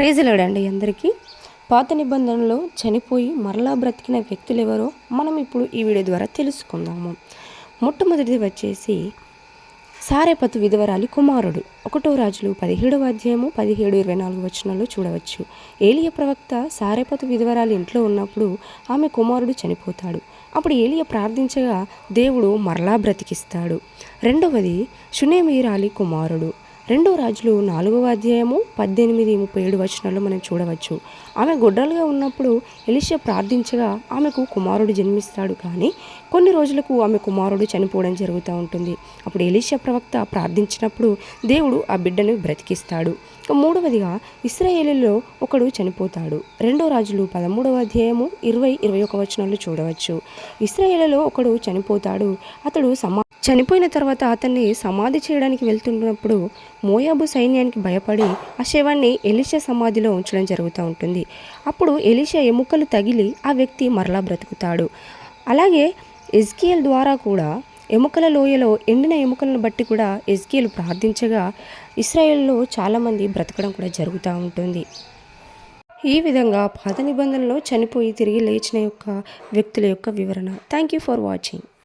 ప్రైజ్లాడండి అందరికీ. పాత నిబంధనలో చనిపోయి మరలా బ్రతికిన వ్యక్తులు ఎవరో మనం ఇప్పుడు ఈ వీడియో ద్వారా తెలుసుకుందాము. మొట్టమొదటిది వచ్చేసి సారేపతు విధవరాలి కుమారుడు. ఒకటో రాజులు పదిహేడవ అధ్యాయము పదిహేడు ఇరవై నాలుగు వచనంలో చూడవచ్చు. ఏలియ ప్రవక్త సారేపతు విధవరాలి ఇంట్లో ఉన్నప్పుడు ఆమె కుమారుడు చనిపోతాడు. అప్పుడు ఏలియ ప్రార్థించగా దేవుడు మరలా బ్రతికిస్తాడు. రెండవది షునేమీరాలి కుమారుడు. రెండో రాజులు నాలుగవ అధ్యాయము పద్దెనిమిది ముప్పై ఏడు వచనాల్లో మనం చూడవచ్చు. ఆమె గొడ్డలుగా ఉన్నప్పుడు ఎలిషా ప్రార్థించగా ఆమెకు కుమారుడు జన్మిస్తాడు. కానీ కొన్ని రోజులకు ఆమె కుమారుడు చనిపోవడం జరుగుతూ ఉంటుంది. అప్పుడు ఎలిషా ప్రవక్త ప్రార్థించినప్పుడు దేవుడు ఆ బిడ్డను బ్రతికిస్తాడు. మూడవదిగా ఇస్రాయేలీలో ఒకడు చనిపోతాడు. రెండో రాజులు పదమూడవ అధ్యాయము ఇరవై ఇరవై ఒక వచనాలు చూడవచ్చు. ఇస్రాయేలీలో ఒకడు చనిపోతాడు. అతడు సమా చనిపోయిన తర్వాత అతన్ని సమాధి చేయడానికి వెళ్తున్నప్పుడు మోయాబు సైన్యానికి భయపడి ఆ శవాన్ని ఎలిషా సమాధిలో ఉంచడం జరుగుతూ ఉంటుంది. అప్పుడు ఎలిషా ఎముకలు తగిలి ఆ వ్యక్తి మరలా బ్రతుకుతాడు. అలాగే ఎజ్కియల్ ద్వారా కూడా ఎముకల లోయలో ఎండిన ఎముకలను బట్టి కూడా ఎజ్కియల్ ప్రార్థించగా ఇస్రాయేల్లో చాలామంది బ్రతకడం కూడా జరుగుతూ ఉంటుంది. ఈ విధంగా పాత నిబంధనలో చనిపోయి తిరిగి లేచిన యొక్క వ్యక్తుల యొక్క వివరణ. Thank you for watching